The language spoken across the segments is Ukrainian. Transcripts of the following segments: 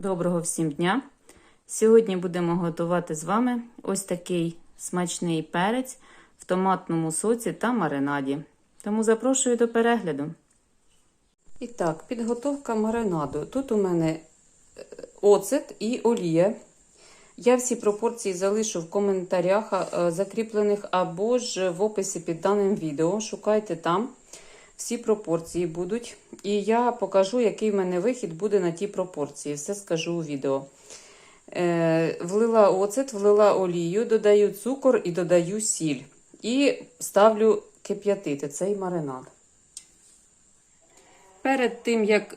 Доброго всім дня! Сьогодні будемо готувати з вами ось такий смачний перець в томатному соці та маринаді. Тому запрошую до перегляду. І так, підготовка маринаду. Тут у мене е, оцет і олія. Я всі пропорції залишу в коментарях е, закріплених або ж в описі під даним відео. Шукайте там. Всі пропорції будуть. І я покажу, який в мене вихід буде на ті пропорції. Все скажу у відео. Е, влила оцет, влила олію, додаю цукор і додаю сіль. І ставлю кип'ятити цей маринад. Перед тим, як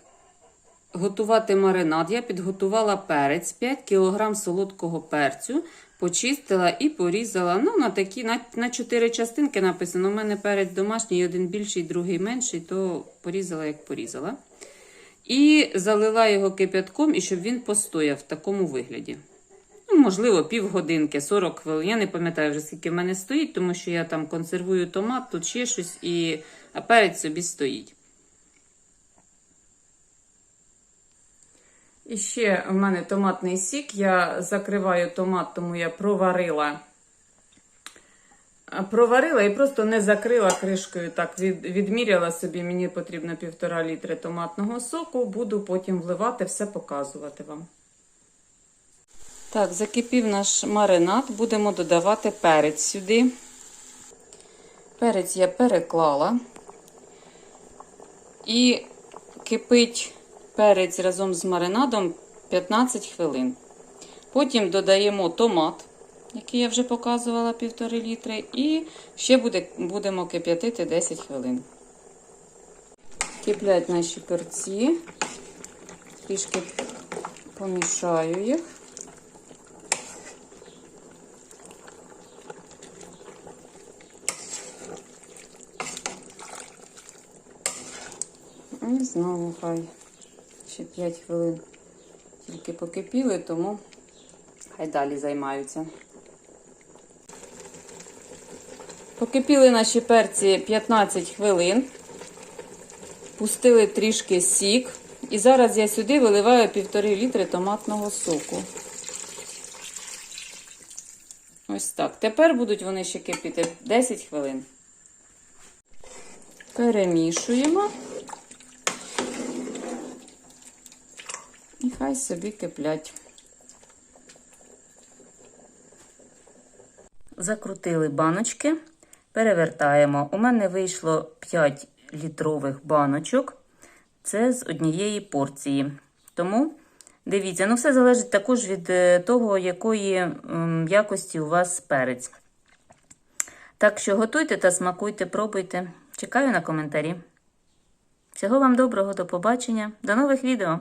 готувати маринад, я підготувала перець, 5 кг солодкого перцю, почистила і порізала. Ну, на такі, на, на 4 частинки написано. У мене перець домашній, один більший, другий менший, то порізала, як порізала. І залила його кип'ятком, і щоб він постояв в такому вигляді. Ну, можливо, півгодинки, 40 хвилин. Я не пам'ятаю вже, скільки в мене стоїть, тому що я там консервую томат, тут ще щось, і... а перець собі стоїть. І ще в мене томатний сік. Я закриваю томат, тому я проварила. Проварила і просто не закрила кришкою. Так, від, відміряла собі, мені потрібно півтора літри томатного соку. Буду потім вливати, все показувати вам. Так, закипів наш маринад, будемо додавати перець сюди. Перець я переклала. І кипить перець разом з маринадом 15 хвилин. Потім додаємо томат, який я вже показувала 1,5 літри, і ще буде, будемо кип'ятити 10 хвилин. Киплять наші перці, трішки помішаю їх. І знову хай ще 5 хвилин тільки покипіли, тому хай далі займаються. Покипіли наші перці 15 хвилин, пустили трішки сік. І зараз я сюди виливаю півтори літри томатного соку. Ось так. Тепер будуть вони ще кипіти 10 хвилин. Перемішуємо. І хай собі киплять. Закрутили баночки, перевертаємо. У мене вийшло 5 літрових баночок. Це з однієї порції. Тому дивіться, ну все залежить також від того, якої якості у вас перець. Так що готуйте та смакуйте, пробуйте. Чекаю на коментарі. Всього вам доброго, до побачення, до нових відео!